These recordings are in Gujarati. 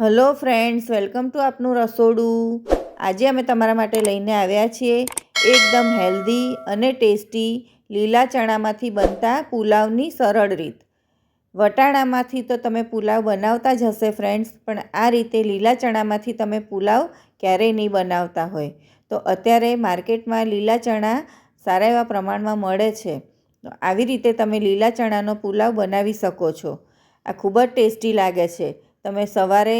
હલો ફ્રેન્ડ્સ, વેલકમ ટુ આપનું રસોડું. આજે અમે તમારા માટે લઈને આવ્યા છીએ એકદમ હેલ્ધી અને ટેસ્ટી લીલા ચણામાંથી બનતા પુલાવની સરળ રીત. વટાણામાંથી તો તમે પુલાવ બનાવતા જ હશે ફ્રેન્ડ્સ, પણ આ રીતે લીલા ચણામાંથી તમે પુલાવ ક્યારેય નહીં બનાવતા હોય. તો અત્યારે માર્કેટમાં લીલા ચણા સારા એવા પ્રમાણમાં મળે છે. આવી રીતે તમે લીલા ચણાનો પુલાવ બનાવી શકો છો. આ ખૂબ જ ટેસ્ટી લાગે છે. તમે સવારે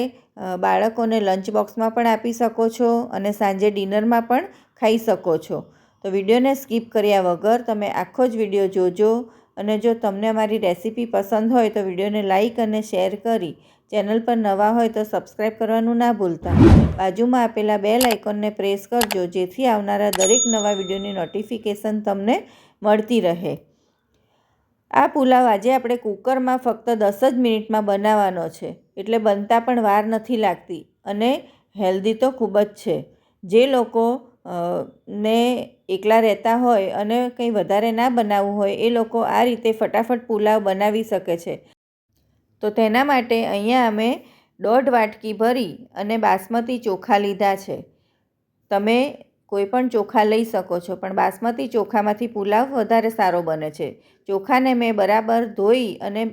બાળકોને લંચ બોક્સમાં પણ આપી શકો છો અને સાંજે ડિનરમાં પણ ખાઈ શકો છો. તો વિડીયોને સ્કીપ કર્યા વગર તમે આખો જ વીડિયો જોજો અને જો તમને અમારી રેસીપી પસંદ હોય તો વિડીયોને લાઈક અને શેર કરી ચેનલ પર નવા હોય તો સબસ્ક્રાઈબ કરવાનું ના ભૂલતા. બાજુમાં આપેલા બેલ આઇકોનને પ્રેસ કરજો જેથી આવનારા દરેક નવા વિડીયોની નોટિફિકેશન તમને મળતી રહે. આ પુલાવ આજે આપણે કુકરમાં ફક્ત દસ જ મિનિટમાં બનાવવાનો છે, એટલે બનતા પણ વાર નથી લાગતી અને હેલ્ધી તો ખૂબ જ છે. જે લોકો ને એકલા રહેતા હોય અને કંઈ વધારે ના બનાવવું હોય, એ લોકો આ રીતે ફટાફટ પુલાવ બનાવી શકે છે. તો તેના માટે અહીંયા અમે દોઢ વાટકી ભરી અને બાસમતી ચોખા લીધા છે. તમે કોઈ પણ ચોખા લઈ શકો છો, પણ બાસમતી ચોખામાંથી પુલાવ વધારે સારો બને છે. ચોખાને મેં બરાબર ધોઈ અને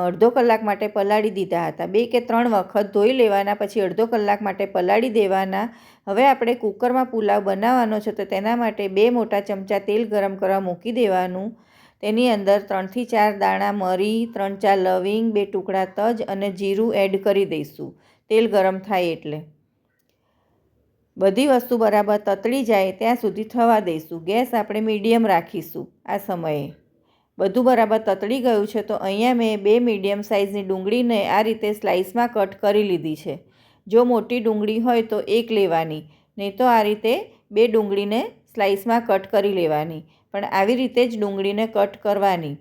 અડધો કલાક માટે પલાળી દીધા હતા. બે કે ત્રણ વખત ધોઈ લેવાના, પછી અડધો કલાક માટે પલાળી દેવાના. હવે આપણે કુકરમાં પુલાવ બનાવવાનો છે, તો તેના માટે બે મોટા ચમચા તેલ ગરમ કરવા મૂકી દેવાનું. તેની અંદર ત્રણથી ચાર દાણા મરી, ત્રણ ચાર લવિંગ, બે ટુકડા તજ અને જીરું એડ કરી દઈશું. તેલ ગરમ થાય એટલે. બધી વસ્તુ બરાબર તતળી જાય ત્યાં સુધી થવા દઈશું. ગેસ આપણે મીડિયમ રાખીશું આ સમયે. બધું બરાબર તતળી ગયું છે તો અહીંયા મેં બે મીડિયમ સાઇઝની ડુંગળીને આ રીતે સ્લાઇસમાં કટ કરી લીધી છે. જો મોટી ડુંગળી હોય તો એક લેવાની, નહીં તો આ રીતે બે ડુંગળીને સ્લાઇસમાં કટ કરી લેવાની. પણ આવી રીતે જ ડુંગળીને કટ કરવાની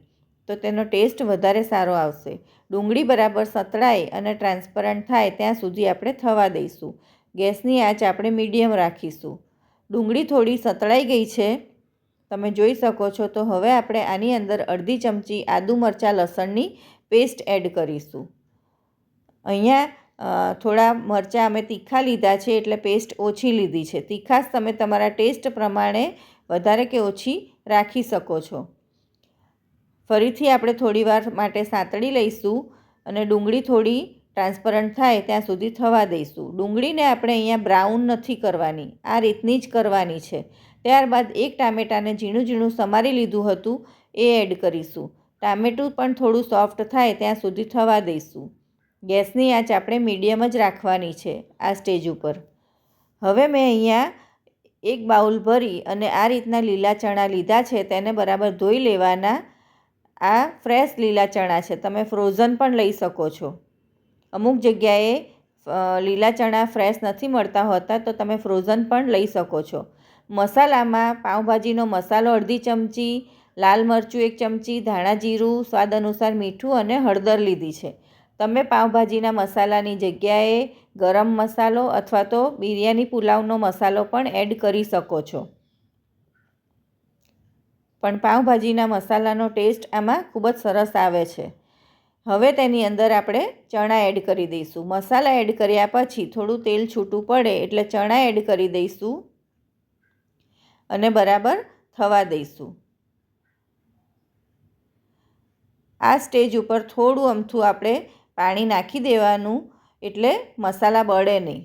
તો તેનો ટેસ્ટ વધારે સારો આવશે. ડુંગળી બરાબર સતળાય અને ટ્રાન્સપરન્ટ થાય ત્યાં સુધી આપણે થવા દઈશું. ગેસની આંચ આપણે મીડિયમ રાખીશું. ડુંગળી થોડી સતળાઈ ગઈ છે. તમે જોઈ શકો છો તો હવે આપણે આની અંદર અડધી ચમચી આદુ મરચાં લસણની પેસ્ટ એડ કરીશું. અહીંયા થોડા મરચાં અમે તીખા લીધા છે એટલે પેસ્ટ ઓછી લીધી છે. તીખાશ તમે તમારા ટેસ્ટ પ્રમાણે વધારે કે ઓછી રાખી શકો છો. ફરીથી આપણે થોડીવાર માટે સાંતળી લઈશું અને ડુંગળી થોડી ટ્રાન્સપરન્ટ થાય ત્યાં સુધી થવા દઈશું. ડુંગળીને આપણે અહીંયા બ્રાઉન નથી કરવાની. આ રીતની જ કરવાની છે. ત્યારબાદ એક ટામેટાને ઝીણું ઝીણું સમારી લીધું હતું, એ એડ કરીશું. ટામેટું પણ થોડું સોફ્ટ થાય ત્યાં સુધી થવા દઈશું. ગેસની આંચ આપણે મીડિયમ જ રાખવાની છે આ સ્ટેજ ઉપર. હવે મેં અહીંયા એક બાઉલ ભરી અને આ રીતના લીલા ચણા લીધા છે, તેને બરાબર ધોઈ લેવાના આ ફ્રેશ લીલા ચણા છે. તમે ફ્રોઝન પણ લઈ શકો છો. અમુક જગ્યાએ લીલા ચણા ફ્રેશ નથી મળતા હોતા તો તમે ફ્રોઝન પણ લઈ શકો છો. મસાલામાં પાઉંભાજીનો મસાલો અડધી ચમચી, લાલ મરચું એક ચમચી, ધાણા જીરું, સ્વાદ અનુસાર મીઠું અને હળદર લીધી છે. તમે પાઉંભાજીના મસાલાની જગ્યાએ ગરમ મસાલો અથવા તો બિરયાની પુલાવનો મસાલો પણ એડ કરી શકો છો. પણ પાઉંભાજીના મસાલાનો ટેસ્ટ આમાં ખૂબ જ સરસ આવે છે. હવે તેની અંદર આપણે ચણા એડ કરી દઈશું. મસાલા એડ કર્યા પછી થોડું તેલ છૂટું પડે એટલે ચણા એડ કરી દઈશું અને બરાબર થવા દઈશું. આ સ્ટેજ ઉપર થોડું અમથું આપણે પાણી નાખી દેવાનું એટલે મસાલા બળે નહીં.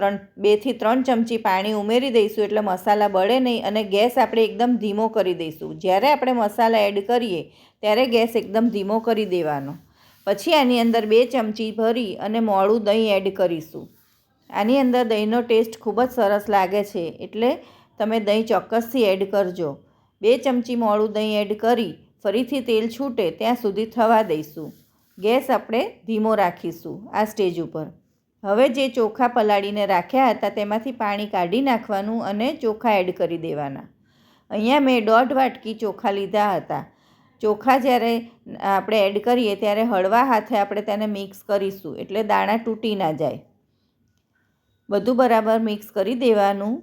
ત્રણ બેથી ત્રણ ચમચી પાણી ઉમેરી દઈશું એટલે મસાલા બળે નહીં અને ગેસ આપણે એકદમ ધીમો કરી દઈશું. જ્યારે આપણે મસાલા એડ કરીએ ત્યારે ગેસ એકદમ ધીમો કરી દેવાનો. પછી આની અંદર બે ચમચી ભરી અને મોળું દહીં એડ કરીશું. આની અંદર દહીંનો ટેસ્ટ ખૂબ જ સરસ લાગે છે એટલે તમે દહીં ચોક્કસથી એડ કરજો. બે ચમચી મોળું દહીં એડ કરી ફરીથી તેલ છૂટે ત્યાં સુધી થવા દઈશું. ગેસ આપણે ધીમો રાખીશું આ સ્ટેજ ઉપર. હવે જે ચોખા પલાળીને રાખ્યા હતા તેમાંથી પાણી કાઢી નાખવાનું અને ચોખા એડ કરી દેવાના. અહીંયા મેં દોઢ વાટકી ચોખા લીધા હતા. ચોખા જ્યારે આપણે એડ કરીએ ત્યારે હળવા હાથે આપણે તેને મિક્સ કરીશું એટલે દાણા તૂટી ના જાય. બધું બરાબર મિક્સ કરી દેવાનું.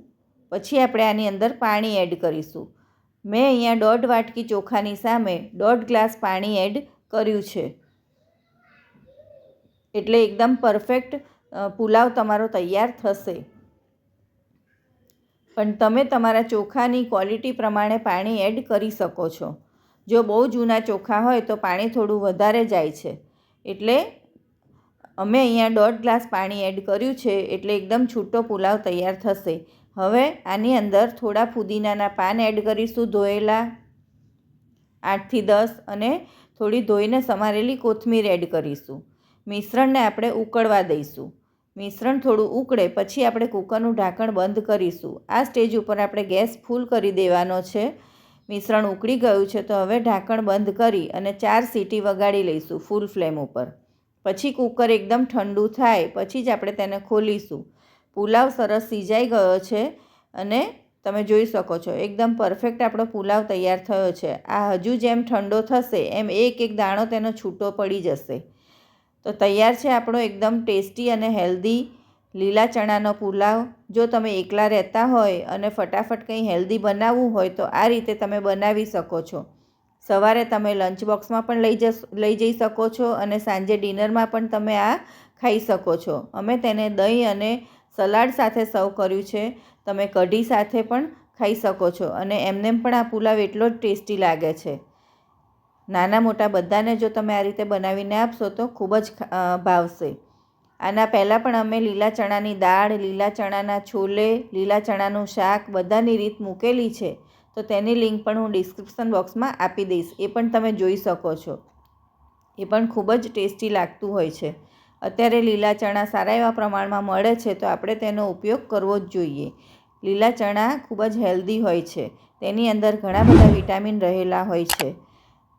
પછી આપણે આની અંદર પાણી એડ કરીશું. મેં અહીંયા દોઢ વાટકી ચોખાની સામે દોઢ ગ્લાસ પાણી એડ કર્યું છે. એટલે એકદમ પરફેક્ટ પુલાવ તમારો તૈયાર થશે. પણ તમે તમારા ચોખાની ક્વોલિટી પ્રમાણે પાણી એડ કરી શકો છો. જો બહુ જૂના ચોખા હોય તો પાણી થોડું વધારે જાય છે. એટલે અમે અહીંયા દોઢ ગ્લાસ પાણી એડ કર્યું છે એટલે એકદમ છૂટો પુલાવ તૈયાર થશે. હવે આની અંદર થોડા ફુદીનાના પાન એડ કરીશું ધોયેલા આઠથી દસ અને થોડી ધોઈને સમારેલી કોથમીર એડ કરીશું. મિશ્રણને આપણે ઉકળવા દઈશું. મિશ્રણ થોડું ઉકળે, પછી આપણે કૂકરનું ઢાંકણ બંધ કરીશું. આ સ્ટેજ ઉપર આપણે ગેસ ફૂલ કરી દેવાનો છે. મિશ્રણ ઉકળી ગયું છે તો હવે ઢાંકણ બંધ કરી અને ચાર સીટી વગાડી લઈશું ફૂલ ફ્લેમ ઉપર. પછી કૂકર એકદમ ઠંડુ થાય, પછી જ આપણે તેને ખોલીશું. પુલાવ સરસ સિજાઈ ગયો છે અને તમે જોઈ શકો છો, એકદમ પરફેક્ટ આપણો પુલાવ તૈયાર થયો છે. આ હજુ જેમ ઠંડો થશે, એમ એક એક દાણો તેનો છૂટો પડી જશે. તો તૈયાર છે આપણો એકદમ ટેસ્ટી અને હેલ્ધી લીલા ચણાનો પુલાવ. જો તમે એકલા રહેતા હોય અને ફટાફટ કંઈ હેલ્ધી બનાવવું હોય તો આ રીતે તમે બનાવી શકો છો. સવારે તમે લંચ બોક્સમાં પણ લઈ જશ લઈ જઈ શકો છો અને સાંજે ડિનરમાં પણ તમે આ ખાઈ શકો છો. અમે તેને દહીં અને સલાડ સાથે સર્વ કર્યું છે. તમે કઢી સાથે પણ ખાઈ શકો છો અને એમનેમ પણ આ પુલાવ એટલો જ ટેસ્ટી લાગે છે. નાના મોટા બધાને જો તમે આ રીતે બનાવીને આપશો તો ખૂબ જ ભાવશે. આના પહેલાં પણ અમે લીલા ચણાની દાળ, લીલા ચણાના છોલે, લીલા ચણાનું શાક બધાની રીત મૂકેલી છે. તો તેની લિંક પણ હું ડિસ્ક્રિપ્શન બોક્સમાં આપી દઈશ. એ પણ તમે જોઈ શકો છો. એ પણ ખૂબ જ ટેસ્ટી લાગતું હોય છે. અત્યારે લીલા ચણા સારા એવા પ્રમાણમાં મળે છે તો આપણે તેનો ઉપયોગ કરવો જ જોઈએ. લીલા ચણા ખૂબ જ હેલ્ધી હોય છે. તેની અંદર ઘણા બધા વિટામિન રહેલા હોય છે.